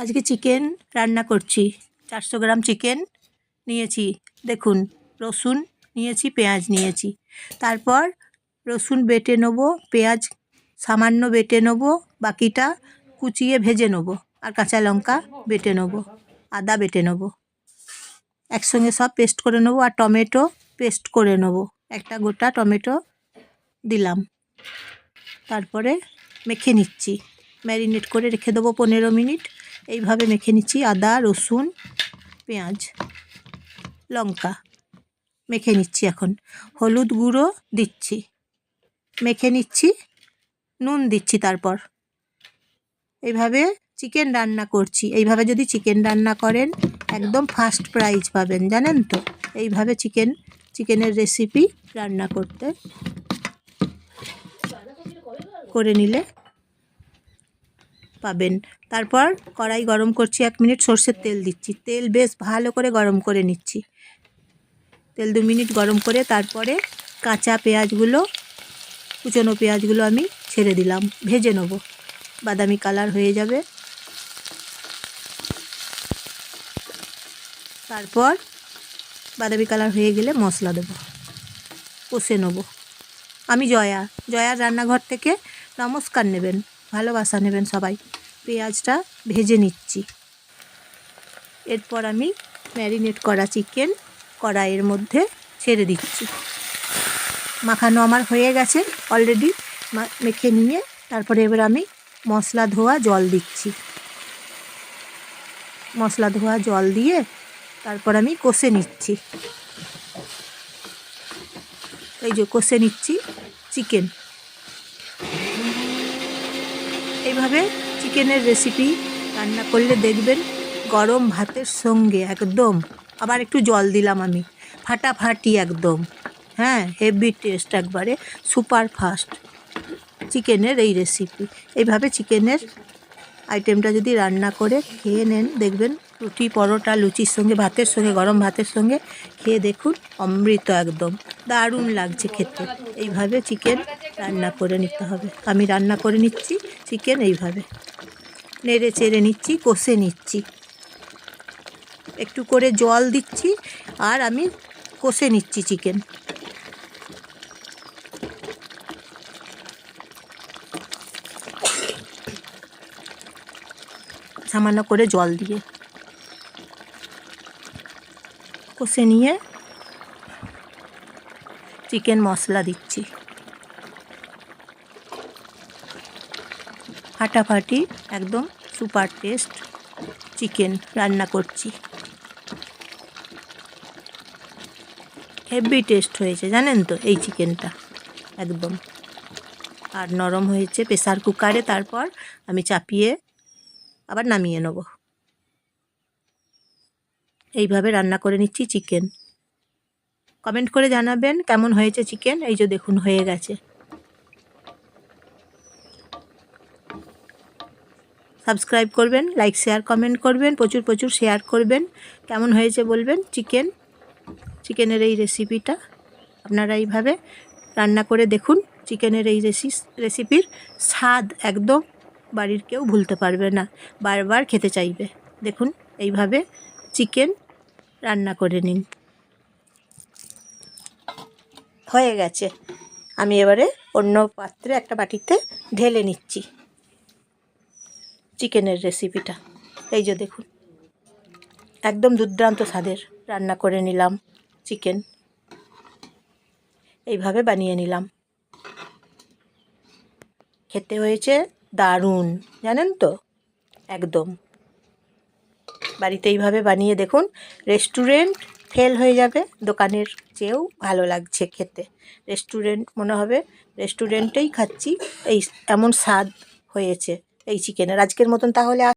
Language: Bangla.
আজকে চিকেন রান্না করছি। চারশো গ্রাম চিকেন নিয়েছি। দেখুন, রসুন নিয়েছি, পেঁয়াজ নিয়েছি। তারপর রসুন বেটে নেব, পেঁয়াজ সামান্য বেটে নেব, বাকিটা কুচিয়ে ভেজে নেব আর কাঁচা লঙ্কা বেটে নেব, আদা বেটে নেব। একসঙ্গে সব পেস্ট করে নেব আর টমেটো পেস্ট করে নেব। একটা গোটা টমেটো দিলাম। তারপরে মেখে নিচ্ছি। ম্যারিনেট করে রেখে দেবো পনেরো মিনিট। এইভাবে মেখে নিচ্ছি আদা, রসুন, পেঁয়াজ, লঙ্কা। মেখে নিচ্ছি এখন। হলুদ গুঁড়ো দিচ্ছি। মেখে নিচ্ছি, নুন দিচ্ছি তারপর। এইভাবে চিকেন রান্না করছি। এইভাবে যদি চিকেন রান্না করেন, একদম ফার্স্ট প্রাইজ পাবেন, জানেন তো? এইভাবে চিকেন, চিকেনের রেসিপি রান্না করতে করে নিলে পাবেন। তারপর কড়াই গরম করছি এক মিনিট, সর্ষের তেল দিচ্ছি। তেল বেশ ভালো করে গরম করে নিচ্ছি। তেল দু মিনিট গরম করে তারপরে কাঁচা পেঁয়াজগুলো, কুচনো পেঁয়াজগুলো আমি ছেড়ে দিলাম, ভেজে নেব। বাদামি কালার হয়ে যাবে। তারপর বাদামি কালার হয়ে গেলে মশলা দেবো। কষে নেব। আমি জয়া, জয়ার রান্নাঘর থেকে নমস্কার নেবেন। ভালোবাসা নেবেন সবাই। পেঁয়াজটা ভেজে নিচ্ছি। এরপর আমি ম্যারিনেট করা চিকেন কড়াইয়ের মধ্যে ছেড়ে দিচ্ছি। মাখানো আমার হয়ে গেছে অলরেডি মেখে নিয়ে তারপরে এবার আমি মশলা ধোয়া জল দিচ্ছি। মশলা ধোয়া জল দিয়ে তারপর আমি কষে নিচ্ছি। এই যে কষে নিচ্ছি চিকেন। এইভাবে চিকেনের রেসিপি রান্না করলে দেখবেন গরম ভাতের সঙ্গে একদম, আবার একটু জল দিলাম আমি, ফাটাফাটি একদম। হ্যাঁ হেভি টেস্ট একবারে সুপার ফাস্ট চিকেনের এই রেসিপি এইভাবে চিকেনের আইটেমটা যদি রান্না করে খেয়ে নেন, দেখবেন রুটি, পরোটা, লুচির সঙ্গে, ভাতের সঙ্গে, গরম ভাতের সঙ্গে খেয়ে দেখুন অমৃত একদম। দারুণ লাগছে খেতে। এইভাবে চিকেন রান্না করে নিতে হবে। আমি রান্না করে নিচ্ছি। চিকেন এইভাবে। নেড়ে চেড়ে নিচ্ছি, কষে নিচ্ছি। একটু করে জল দিচ্ছি আর আমি কষে নিচ্ছি চিকেন। সামান্য করে জল দিয়ে। কষে নিয়ে চিকেন মশলা দিচ্ছি। ফাটাফাটি একদম সুপার টেস্ট চিকেন রান্না করছি। হেভি টেস্ট হয়েছে, জানেন তো, এই চিকেনটা, একদম। আর নরম হয়েছে প্রেসার কুকারে, তারপর আমি চাপিয়ে আবার নামিয়ে নেব। এইভাবে রান্না করে নিচ্ছি চিকেন। কমেন্ট করে জানাবেন কেমন হয়েছে চিকেন, এই যে দেখুন, হয়ে গেছে। সাবস্ক্রাইব করবেন, লাইক, শেয়ার, কমেন্ট করবেন, প্রচুর প্রচুর শেয়ার করবেন। কেমন হয়েছে বলবেন? চিকেন, চিকেনের এই রেসিপিটা আপনারা এইভাবে রান্না করে দেখুন। চিকেনের এই রেসি রেসিপির স্বাদ একদম বাড়ির কেউ ভুলতে পারবে না। বারবার খেতে চাইবে। দেখুন, এইভাবে চিকেন রান্না করে নিন। হয়ে গেছে। আমি এবারে অন্য পাত্রে একটা বাটিতে ঢেলে নিচ্ছি। চিকেনের রেসিপিটা এই যে দেখুন। একদম দুর্দান্ত স্বাদের। রান্না করে নিলাম চিকেন। এইভাবে বানিয়ে নিলাম। খেতে হয়েছে দারুণ। জানেন তো? একদম। বাড়িতে এইভাবে বানিয়ে দেখুন রেস্টুরেন্ট ফেল হয়ে যাবে, দোকানের চেয়েও ভালো লাগছে খেতে। রেস্টুরেন্ট মনে হবে রেস্টুরেন্টেই খাচ্ছি, এই এমন স্বাদ হয়েছে। এই চিকেনের আজকের মতন তাহলে